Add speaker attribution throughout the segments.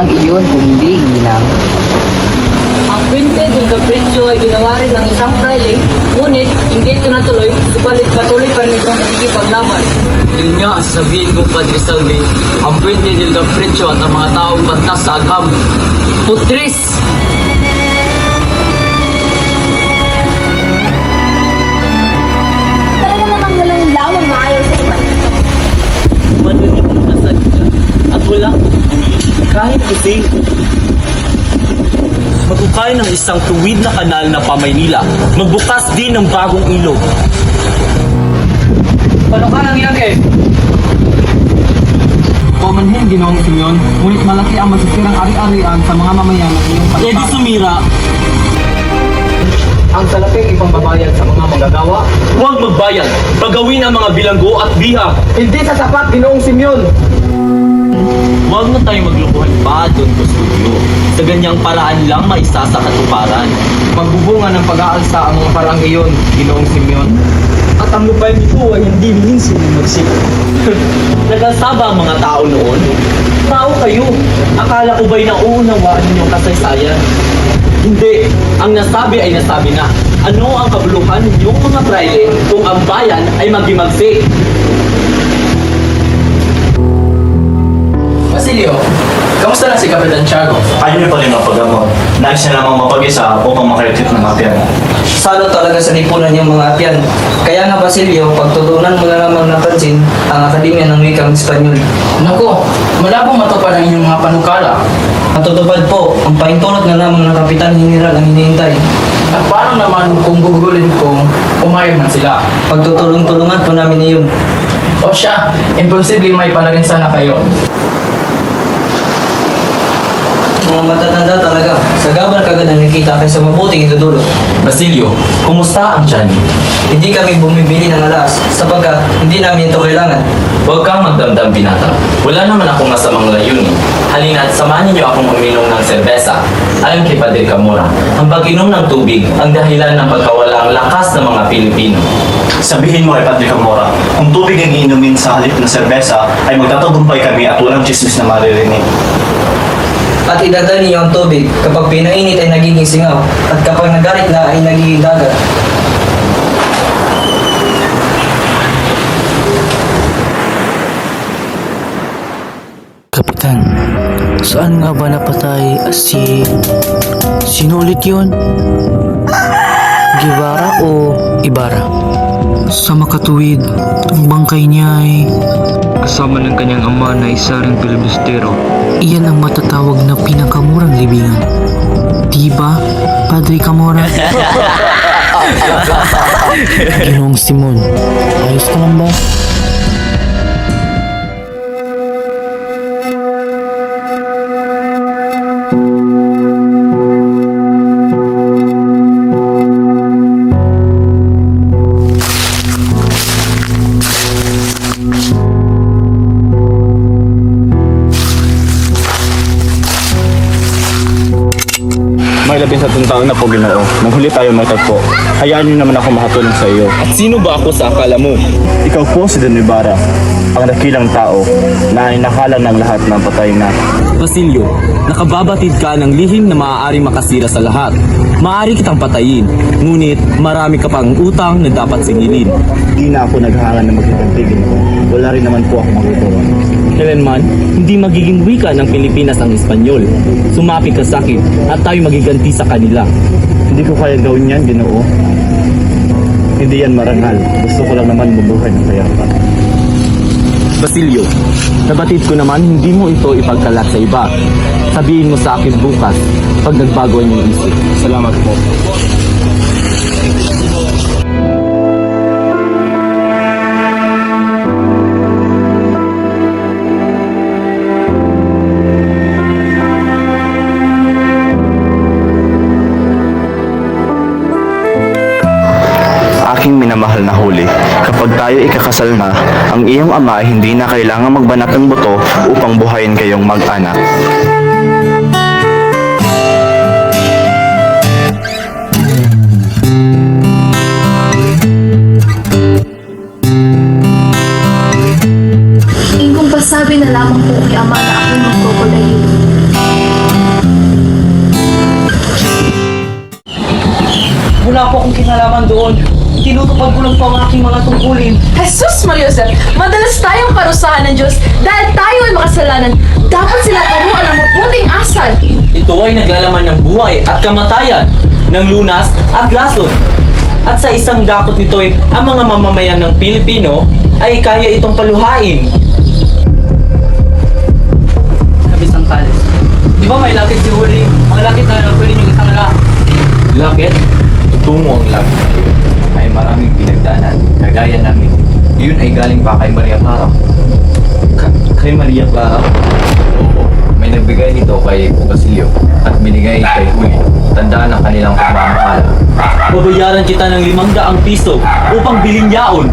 Speaker 1: palayang iyon kung hindi ginang.
Speaker 2: Ang printed yung kapritsyo ay ginawa rin ng isang fraile, ngunit hindi ito natuloy, subalit patuloy pa rin itong nakikipaglaban.
Speaker 3: Yun nga ang sasabihin ko, Padre Salve, ang pwede del Capriccio at ang mga taong bantas sa agam. Putris!
Speaker 4: Kahit kasi magukay ng isang tuwid na kanal na pamaynila, magbukas din ng bagong ilog.
Speaker 1: Paano ka nangyari?
Speaker 5: Pamanhin ginoong Simeon, ngunit malaki ang masisirang ari-arian sa mga mamayan ng iyong
Speaker 4: E di
Speaker 5: palipad.
Speaker 4: sumira,
Speaker 5: Ang salaping ipambabayad sa mga magagawa,
Speaker 4: huwag magbayad, pagawin ang mga bilanggo at biha.
Speaker 5: hindi sa sapat ginoong Simeon.
Speaker 4: Huwag na tayo maglukuhan pa, Don Custodio. Sa ganyang paraan lang maisa sa katuparan.
Speaker 5: Magbubunga ng pag-aalsa ang mga parang iyon, ginoong Simeon.
Speaker 4: At ang lupay nito ay hindi minsan magsik. Nagasaba ang mga tao noon. Tao kayo. Akala ko ba'y nauunawaan ninyong kasaysayan? Hindi. Ang nasabi ay nasabi na. Ano ang kabuluhan ninyong mga praile kung ang bayan ay magimagsik?
Speaker 3: Basilio, kamusta na si Kapitan Tiago?
Speaker 6: Ayaw niyo pa rin mapagamot. Nais niya lamang mapag-isa upang makalitit ng atyan.
Speaker 1: Salo talaga sa lipunan yung mga atyan. Kaya nga Basilio, pagtutunan mo na lamang napansin ang Akademya ng Wikang Espanyol.
Speaker 3: Nako, malabo matupad ang inyong mga panukala.
Speaker 1: Natutupad po, ang pahintulot na lamang ng Kapitan General ang hinihintay.
Speaker 3: At paano naman kung gugulin kung umayag man sila?
Speaker 1: Pagtutulong-tulungan po namin iyon.
Speaker 3: O siya, imposible may pala rin sana kayo.
Speaker 1: Mga matatanda talaga, sa gabal kagad ang nakikita kaysa mabuting idudulot.
Speaker 4: Basilio, kumusta ang tiyan?
Speaker 1: Hindi kami bumibili ng alas sapagkat hindi namin ito kailangan.
Speaker 4: Huwag kang magdamdam binata. Wala naman akong masamang layunin. Halina't samahan niyo akong uminom ng serbesa.
Speaker 2: Ayon kay Padre Camora, ang pag-inom ng tubig ang dahilan ng pagkawalang lakas ng mga Pilipino.
Speaker 1: Sabihin mo kay Padre Camora, kung tubig ang iinumin sa halip na serbesa, ay magtatagumpay kami at walang chismis na maririnig.
Speaker 2: At idadal niyo ang tubig kapag pinainit ay nagiging singaw at kapag nagarit na ay nagiging dagat.
Speaker 7: Kapitan, saan nga ba napatay si... Sino ulit yun? Guevara o Ibarra? Sa makatuwid, ang bangkay niya ay...
Speaker 8: Kasama ng kanyang ama na isa ring pilibustero.
Speaker 7: Iyan ang matatawag na pinakamurang libingan. Diba, Padre Camora? Ginoong Simon, ayos ka lang ba?
Speaker 6: Labing sa taon na po ginoo. Nang huli tayo magtagpo, hayaan niyo naman ako makatulong sa iyo.
Speaker 4: At sino ba ako sa akala mo?
Speaker 6: Ikaw po si Don Ibarra, ang dakilang tao na inakala ng lahat ng patay na.
Speaker 4: Basilio, nakababatid ka ng lihim na maaaring makasira sa lahat. Maaari kitang patayin, ngunit marami ka pang utang na dapat singilin.
Speaker 6: Di na ako naghahangan ng magkikanti ginoo. Wala rin naman po ako magagawa.
Speaker 4: Kailanman, hindi magiging wika ng Pilipinas ang Espanyol. Sumapi ka sa akin at tayo magiganti sa kanila.
Speaker 6: Hindi ko kaya gawin yan, ginoo. Hindi yan marangal. Gusto ko lang naman mabuhay ng payapa.
Speaker 4: Basilio, nabatid ko naman hindi mo ito ipagkalat sa iba. Sabihin mo sa akin bukas pag nagbago ang iyong isip.
Speaker 6: Salamat po. Aking minamahal na huli, kapag tayo ikakasal na, ang iyong ama ay hindi na kailangang magbanat ng buto upang buhayin kayong mag-anak.
Speaker 9: Pasabi na lamang po kay Ama na ako'y magkukulayo.
Speaker 2: Wala po akong kinalaman doon. Tinutupad ko lang po ang aking mga tungkulin.
Speaker 10: Jesus Mariosep, madalas tayong parusahan ng Diyos dahil tayo ay makasalanan. Dapat sila turuan ng mabuting asal.
Speaker 2: Ito ay naglalaman ng buhay at kamatayan, ng lunas at lason. At sa isang dakot nito ay ang mga mamamayan ng Pilipino ay kaya itong paluhain. Kabis ang kalis. Di ba may lakit si Huli? Mga lakit na pwede nyo isang la. Lakit? Tungo ang lakit na yun ay maraming pinagdaanan, kagaya namin. Yun ay galing pa kay Maria Clara. Ka- kay Maria Clara? Oo. May nagbigay nito kay Basilio at binigay kay Huli. Tandaan ang kanilang pagmamahal. Babayaran kita ng limang daang piso upang bilhin yaon.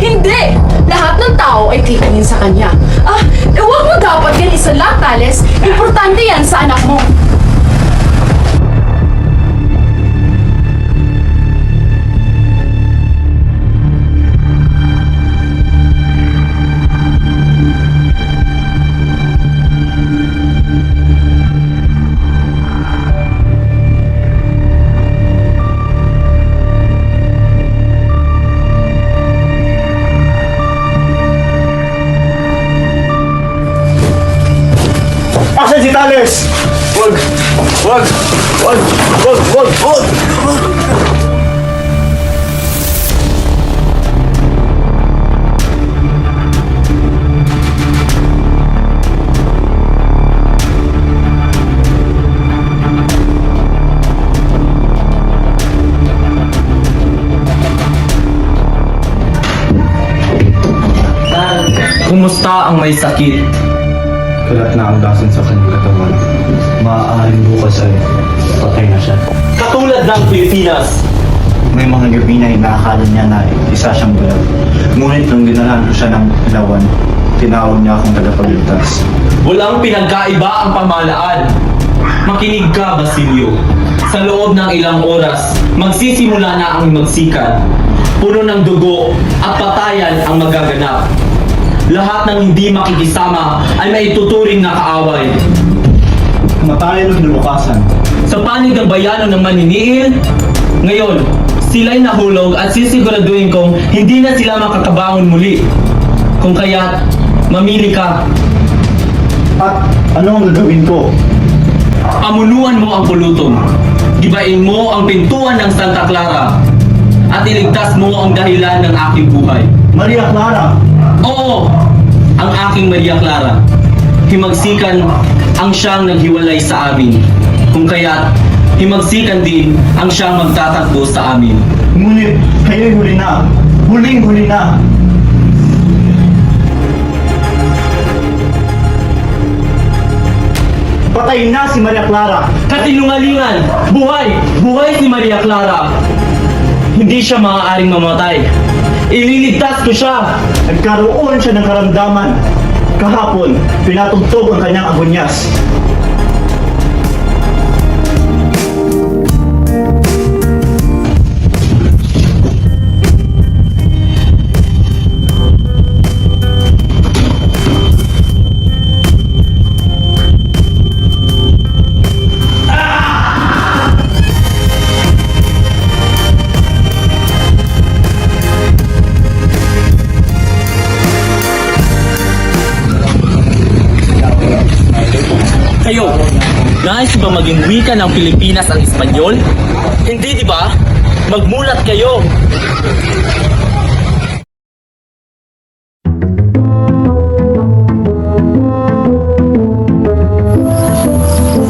Speaker 10: Hindi! Lahat ng tao ay titingin sa kanya. Ah, eh huwag mo dapat yan isalat, Tales. Importante yan sa anak mo.
Speaker 4: May sakit?
Speaker 6: Kalat na ang dason sa kanyang katawan. Maaaring bukas ay patay na siya.
Speaker 4: Katulad ng Pilipinas,
Speaker 1: May mga gabi na inaakala niya na isa siyang bulag. Ngunit nung dinalan ko siya ng ilawan, tinawag niya akong tagapagligtas.
Speaker 4: walang pinagkaiba ang pamahalaan. Makinig ka, Basilio. Sa loob ng ilang oras, magsisimula na ang magsikan. Puno ng dugo at patayan ang magaganap. Lahat ng hindi makikisama ay maituturing na kaaway.
Speaker 6: Matayan ng lubukasan.
Speaker 4: Sa panig ng bayano ng maniniil, ngayon, sila'y nahulog at sisiguraduhin kong hindi na sila makakabangon muli. Kung kaya't, mamili ka.
Speaker 6: At ano ang gagawin ko?
Speaker 4: Amunuan mo ang pulutong. Gibain mo ang pintuan ng Santa Clara. At iligtas mo ang dahilan ng aking buhay.
Speaker 6: Maria Clara!
Speaker 4: Oo, ang aking Maria Clara. Himagsikan ang siyang naghiwalay sa amin. Kung kaya't, himagsikan din ang siyang magtatakbo sa amin.
Speaker 6: Ngunit kayo'y huli na. Huling huli na. Patay na si Maria Clara.
Speaker 4: Katinungalingan! Buhay! Buhay si Maria Clara! Hindi siya maaaring mamatay. Ililigtas ko siya!
Speaker 6: Nagkaroon siya ng karamdaman. Kahapon, pinatugtog ang kanyang agunyas.
Speaker 4: Maging wika ng Pilipinas ang Espanyol? Hindi, di ba? Magmulat kayo!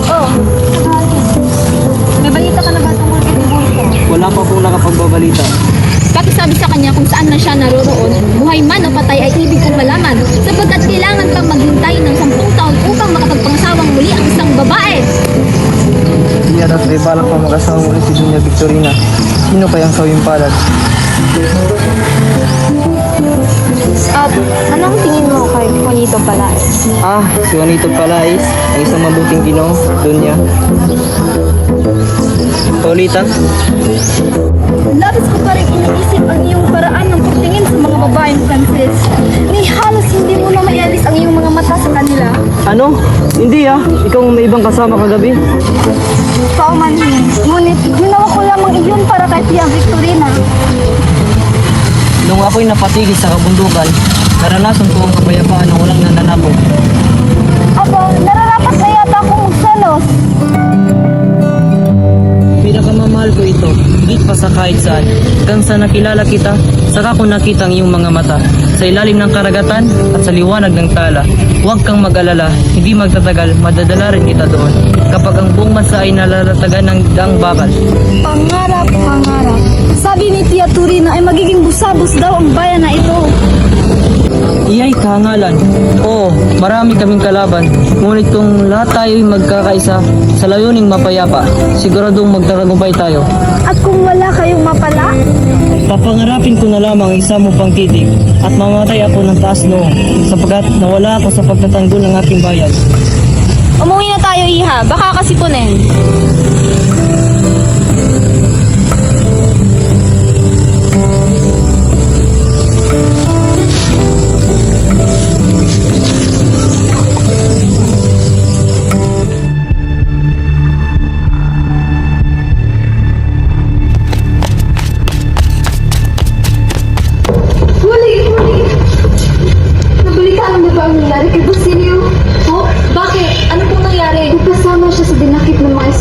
Speaker 9: Oh?
Speaker 2: Wala pa pong nakapagbabalita.
Speaker 9: Pakisabi sa kanya kung saan na siya naroroon, buhay man o patay ay ibig kong malaman sapagkat kailangan pang maghintay ng sampung taon upang makapagpangsawang muli ang isang babae.
Speaker 2: Hindi at may balak pa mag-asawa muli si Dunya Victorina. Sino kayang sawing palad?
Speaker 9: At anong tingin mo kay Juanito Palaez?
Speaker 2: Ah, si Juanito Palais, ang isang mabuting ginoo, Dunya. Paulita,
Speaker 9: Labis ko pa rin iniisip ang iyong paraan ng pagtingin sa mga babaeng Frances. Ni halos hindi mo na maialis ang iyong mga mata sa kanila.
Speaker 2: ano? Hindi ah, ikaw ang may ibang kasama kagabi.
Speaker 9: Paumanhin. Ngunit ginawa ko lamang iyon para kay Tia Victorina.
Speaker 2: Nung ako'y napatigil sa kabundukan, naranasan ko ang kapayapaan ng walang nananabog.
Speaker 9: Aba, nararapat na yata akong magsalos.
Speaker 2: Pinakamamahal ko ito, higit pa sa kahit saan. Hanggang sa nakilala kita, saka ko nakita ang iyong mga mata. Sa ilalim ng karagatan at sa liwanag ng tala. Huwag kang mag-alala, hindi magtatagal, madadala rin kita doon. Kapag ang buong bansa ay nalalatagan ng daang bakal.
Speaker 9: Pangarap, pangarap. Sabi ni Tia Turina ay magiging busabos daw ang bayan na ito.
Speaker 2: Iyay kahangalan. Oo, marami kaming kalaban. Ngunit kung lahat tayo'y magkakaisa sa layuning mapayapa, siguradong magtatagumpay tayo.
Speaker 9: At kung wala kayong mapala,
Speaker 2: Papangarapin ko na lamang isa mo pang titig at mamatay ako ng taas noo sapagkat nawala ako sa pagtatanggol ng aking bayan.
Speaker 9: umuwi na tayo, Iha. Baka kasipunin.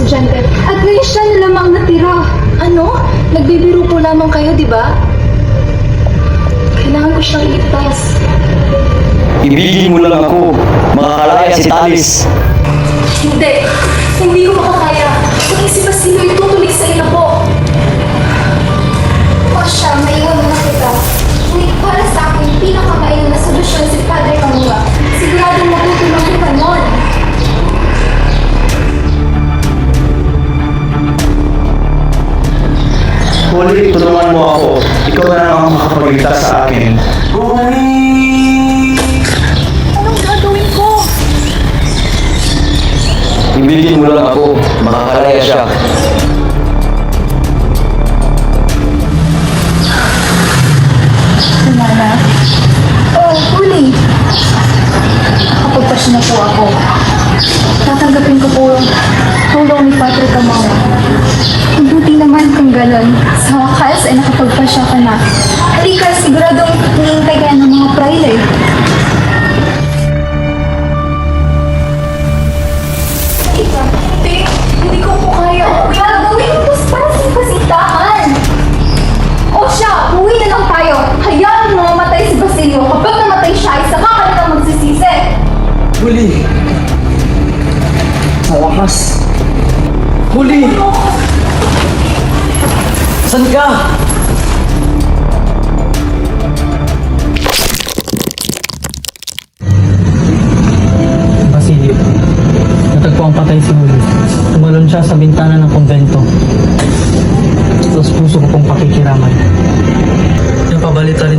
Speaker 9: Estudyante at ngayon siya na lamang natira. Ano? Nagbibiro po lamang kayo, di ba? Kailangan ko siyang iligtas.
Speaker 11: Ibigin mo lang ako. Makakalaya si Talis.
Speaker 9: Hindi! Hindi ko makakaya.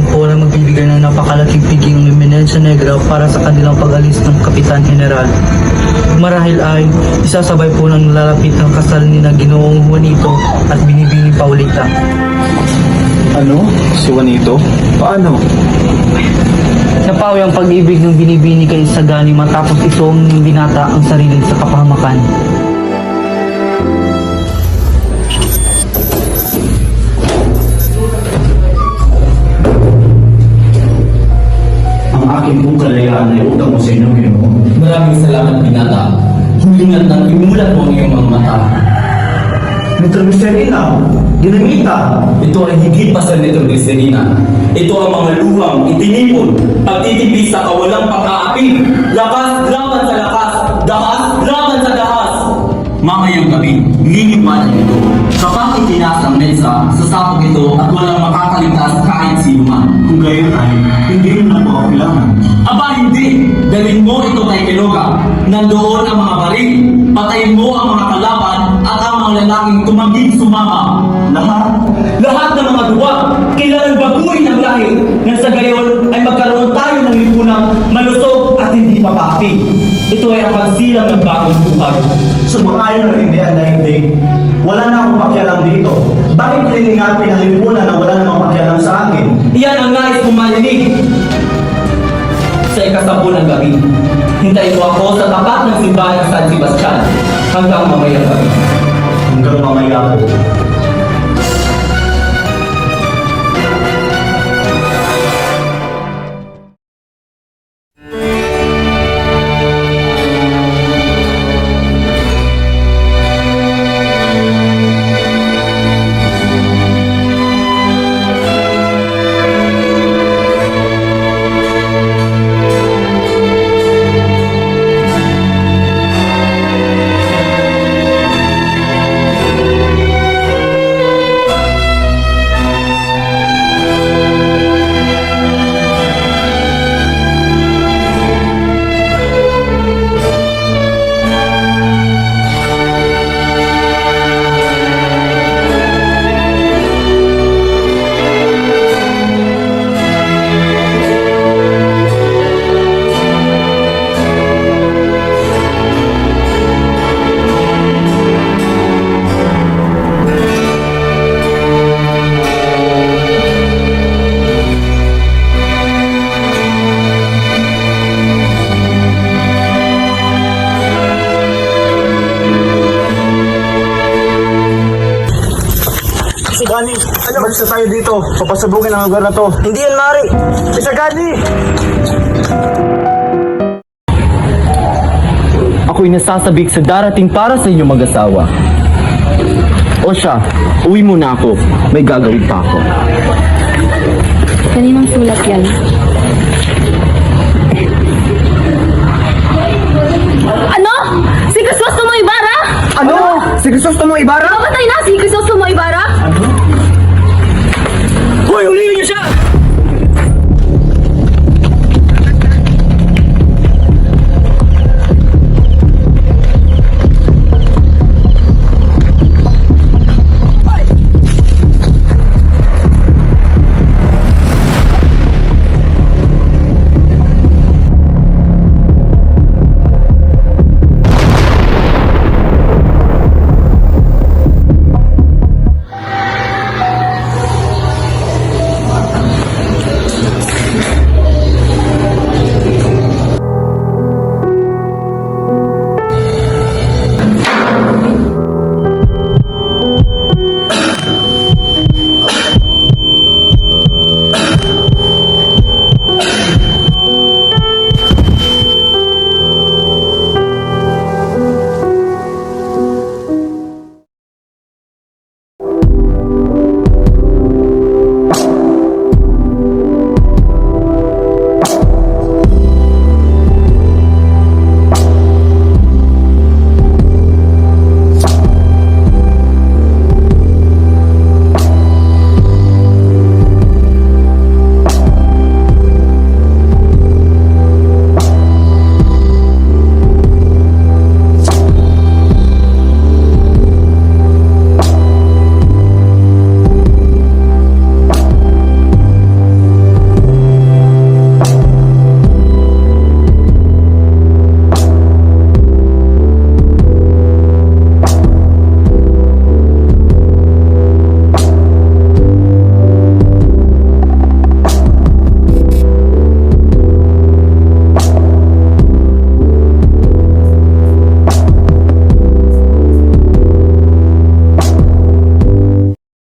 Speaker 9: Na
Speaker 2: magbibigay ng napakalaking piging ng Eminensya Negra para sa kanilang pag-alis ng Kapitan General. Marahil ay isasabay po ng lalapit ng kasal ni na Ginoong Juanito at Binibini Paulita.
Speaker 12: Ano? Si Juanito? Paano?
Speaker 2: Napawi ang pag-ibig ng binibini kay Sagani matapos itong binata ang sarili sa kapahamakan.
Speaker 6: Ang aking pong kalayaan ay utang mo sa inyo, Ginoo.
Speaker 4: Maraming salamat, Binata. Hulingat nang imulat mo ang iyong mga mata.
Speaker 6: Nitroglicerina, dinamita,
Speaker 4: Ito ay higit pa sa nitroglicerina. Ito ang mga luhang itinipon, pagtitipid sa kawalang pang-aapi, lakas laban sa lakas, dahas. Mamayang gabi, liliwanag ito. Kapag itinas ang mesa, sasabog ito at walang makakaligtas kahit sino man.
Speaker 6: kung gayon ay hindi mo na ako kailangan.
Speaker 4: Aba hindi! Dalhin mo ito kay Kiloga. Nandoon ang mga baril. Patayin mo ang mga kalaban at ang mga lalaking tumaging sumama.
Speaker 6: Lahat,
Speaker 4: Lahat ng mga duwa, kailangan baguhin ang lahi nang sa gayon ay magkaroon tayo ng lipunang malusog at hindi papapi. Ito ay ang pagsilang ng bagong buhay.
Speaker 6: sumangayon ng hindi na hindi. Wala na akong pakialam dito. Bakit liningapin ang lipunan na wala namang pakialam sa akin?
Speaker 4: Iyan ang nais kong marinig. Sa ikasabon ng gabi, hintayin mo ako sa tapat ng simbahan ng San Sebastian hanggang mamayang gabi.
Speaker 6: Hanggang mamaya po. Alam mo tayo dito. Papasabugin ang lugar na to.
Speaker 2: Hindi yan, Mari!
Speaker 6: Si Gani!
Speaker 4: Ako'y nasasabik sa darating para sa inyong mag-asawa. O siya, uwi muna ako. May gagawin pa ako.
Speaker 9: Kaninang sulat yan? Ano? Si Crisostomo Ibarra?
Speaker 13: Ano? Si Crisostomo Ibarra?
Speaker 9: Mamatay na si Crisostomo Ibarra? 我有利于女生。